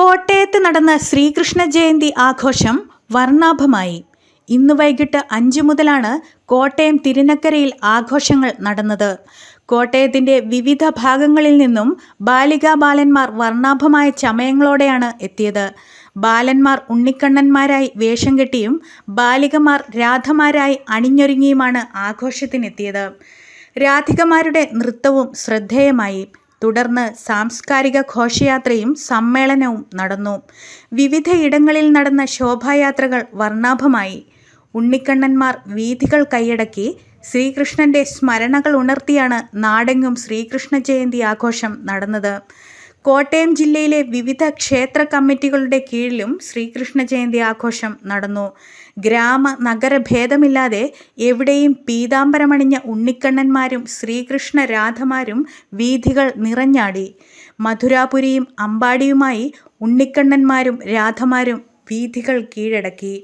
കോട്ടയത്ത് നടന്ന ശ്രീകൃഷ്ണ ജയന്തി ആഘോഷം വർണാഭമായി. ഇന്ന് വൈകിട്ട് അഞ്ച് മുതലാണ് കോട്ടയം തിരുനക്കരയിൽ ആഘോഷങ്ങൾ നടന്നത്. കോട്ടയത്തിന്റെ വിവിധ ഭാഗങ്ങളിൽ നിന്നും ബാലികാ ബാലന്മാർ വർണാഭമായ ചമയങ്ങളോടെയാണ് എത്തിയത്. ബാലന്മാർ ഉണ്ണിക്കണ്ണന്മാരായി വേഷം കെട്ടിയും ബാലികമാർ രാധമാരായി അണിഞ്ഞൊരുങ്ങിയുമാണ് ആഘോഷത്തിനെത്തിയത്. രാധികമാരുടെ നൃത്തവും ശ്രദ്ധേയമായി. തുടർന്ന് സാംസ്കാരിക ഘോഷയാത്രയും സമ്മേളനവും നടന്നു. വിവിധയിടങ്ങളിൽ നടന്ന ശോഭായാത്രകൾ വർണാഭമായി. ഉണ്ണിക്കണ്ണന്മാർ വീഥികൾ കൈയടക്കി ശ്രീകൃഷ്ണന്റെ സ്മരണകൾ ഉണർത്തിയാണ് നാടെങ്ങും ശ്രീകൃഷ്ണ ജയന്തി ആഘോഷം നടന്നത്. കോട്ടയം ജില്ലയിലെ വിവിധ ക്ഷേത്ര കമ്മിറ്റികളുടെ കീഴിലും ശ്രീകൃഷ്ണ ജയന്തി ആഘോഷം നടന്നു. ഗ്രാമ നഗര ഭേദമില്ലാതെ എവിടെയും പീതാംബരമണിഞ്ഞ ഉണ്ണിക്കണ്ണന്മാരും ശ്രീകൃഷ്ണ രാധമാരും വീഥികൾ നിറഞ്ഞാടി. മധുരാപുരിയും അമ്പാടിയുമായി ഉണ്ണിക്കണ്ണന്മാരും രാധമാരും വീഥികൾ കീഴടക്കി.